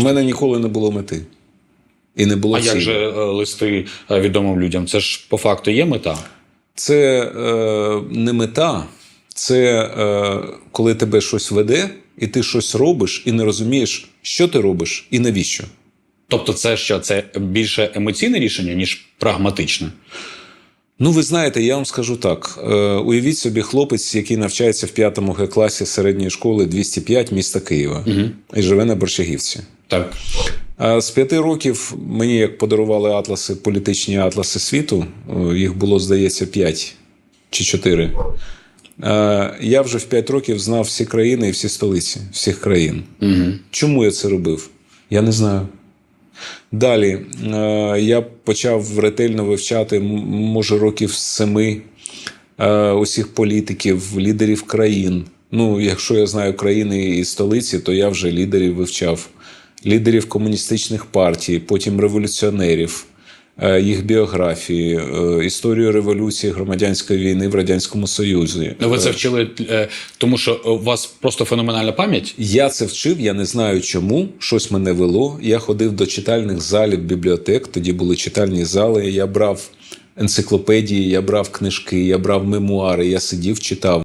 У мене ніколи не було мети. І не було А як же е, листи е, відомим людям? Це ж по факту є мета. Це е, не мета, це е, коли тебе щось веде, і ти щось робиш, і не розумієш, що ти робиш і навіщо. Тобто, це що? Це більше емоційне рішення, ніж прагматичне. Ну, ви знаєте, я вам скажу так: е, уявіть собі хлопець, який навчається в 5 Г класі середньої школи 205 міста Києва і живе на Борщагівці. Так. З п'яти років мені як подарували атласи, політичні атласи світу, е, їх було, здається, п'ять чи чотири. Е, Я вже в п'ять років знав всі країни і всі столиці всіх країн. Угу. Чому я це робив? Я не знаю. Далі е, я почав ретельно вивчати, може, років з семи усіх політиків, лідерів країн. Ну, якщо я знаю країни і столиці, то я вже лідерів вивчав, лідерів комуністичних партій, потім революціонерів, е, їх біографії, е, історію революції громадянської війни в Радянському Союзі. Ну, ви це вчили, е, тому що у вас просто феноменальна пам'ять. Я це вчив, я не знаю чому. Щось мене вело. Я ходив до читальних залів бібліотек. Тоді були читальні зали. Я брав енциклопедії, я брав книжки, я брав мемуари. Я сидів, читав.